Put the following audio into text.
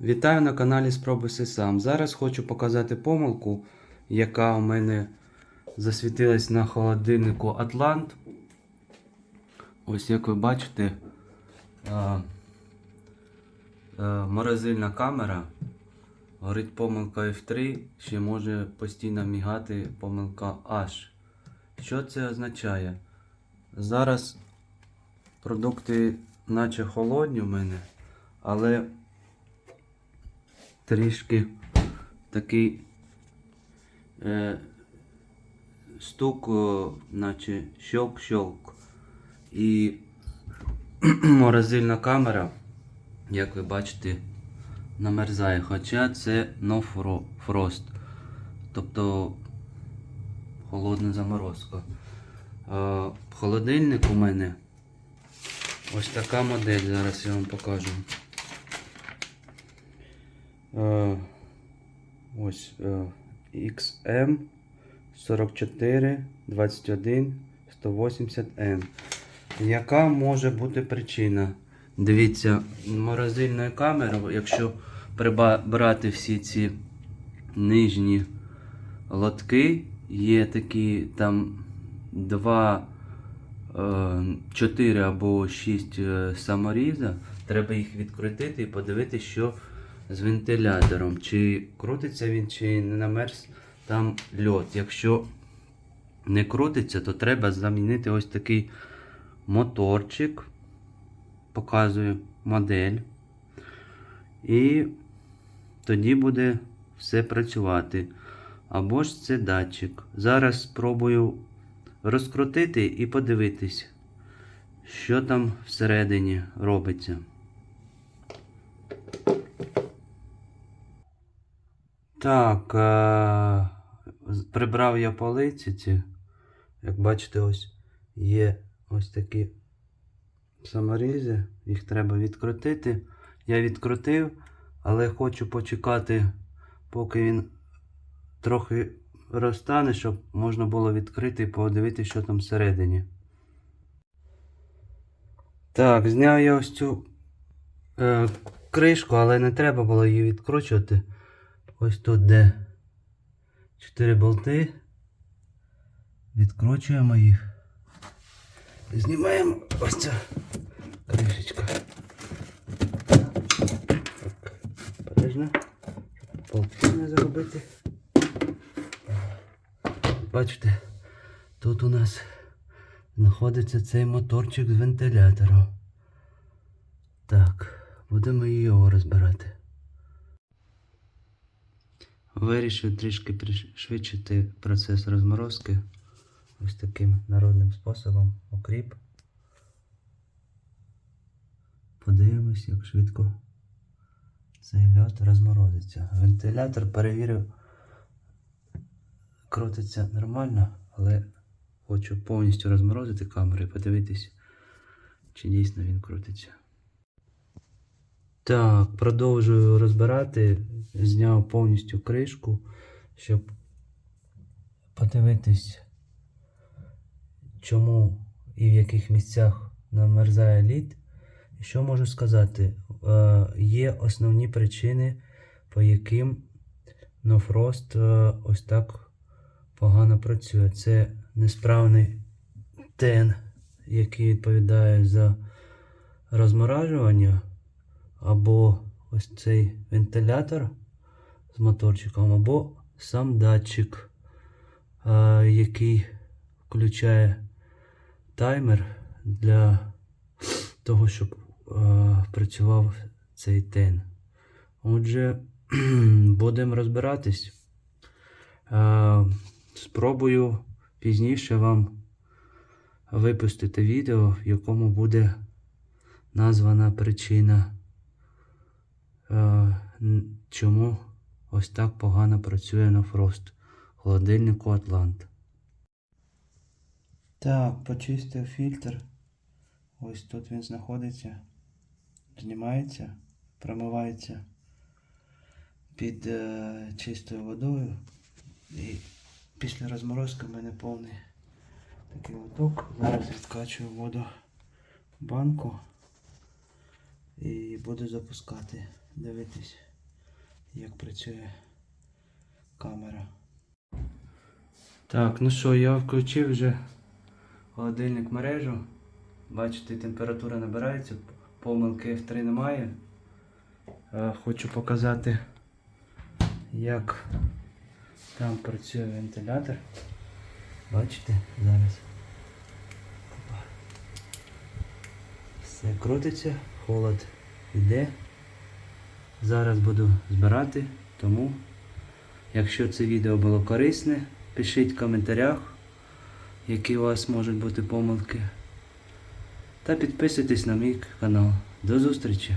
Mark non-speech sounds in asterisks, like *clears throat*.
Вітаю на каналі Спробуйся сам. Зараз хочу показати помилку, яка у мене засвітилась на холодильнику Атлант. Ось як ви бачите, морозильна камера. Горить помилка F3, ще може постійно мігати помилка H. Що це означає? Зараз продукти наче холодні у мене, але трішки такий е, стук, наче щелк-щелк. І *clears throat* морозильна камера, як ви бачите, намерзає. Хоча це no frost. Тобто холодна заморозка. Е, холодильник у мене ось така модель, зараз я вам покажу. Е, ось е, XM 44 21 180N. Яка може бути причина? Дивіться, морозильної камери, якщо прибрати всі ці нижні лотки, є такі там 2, 4 або 6 саморіза, треба їх відкрутити і подивитися, що з вентилятором, чи крутиться він, чи не намерз там льот. Якщо не крутиться, то треба замінити ось такий моторчик. Показую модель. І тоді буде все працювати. Або ж це датчик. Зараз спробую розкрутити і подивитись, що там всередині робиться. Так, е- прибрав я полиці ці. Як бачите, ось є ось такі саморізи. Їх треба відкрутити. Я відкрутив, але хочу почекати, поки він трохи розтане, щоб можна було відкрити і подивитися, що там всередині. Так, зняв я ось цю е, кришку, але не треба було її відкручувати. Ось тут де 4 болти. Відкручуємо їх. Знімаємо ось ця кришечка. Так, подожди. Болти не загубити. Бачите, тут у нас знаходиться цей моторчик з вентилятором. Так, будемо його розбирати. Вирішив трішки пришвидшити процес розморозки ось таким народним способом. Окріп. Подивимось, як швидко цей льот розморозиться. Вентилятор перевірив, крутиться нормально, але хочу повністю розморозити камеру і подивитись, чи дійсно він крутиться. Так, продовжую розбирати. Зняв повністю кришку, щоб подивитись, чому і в яких місцях намерзає лід. Що можу сказати? Е, є основні причини, по яким Нофрост е, ось так погано працює. Це несправний тен, який відповідає за розморажування або ось цей вентилятор з моторчиком, або сам датчик, який включає таймер для того, щоб працював цей тен. Отже, *clears throat* будемо розбиратись. Спробую пізніше вам випустити відео, в якому буде названа причина. Е, чому ось так погано працює на фрост холодильнику Атлант. Так, почистив фільтр. Ось тут він знаходиться. Знімається, промивається під е, чистою водою. І після розморозки в мене повний такий лоток. Зараз відкачую воду в банку і буду запускати. Дивитись. як працює камера. Так, ну що, я включив вже холодильник мережу. Бачите, температура набирається, помилки F3 немає. Е, Хочу показати, як там працює вентилятор. Бачите зараз. Все крутиться, холод йде. Зараз буду збирати, тому якщо це відео було корисне, пишіть в коментарях, які у вас можуть бути помилки. Та підписуйтесь на мій канал. До зустрічі!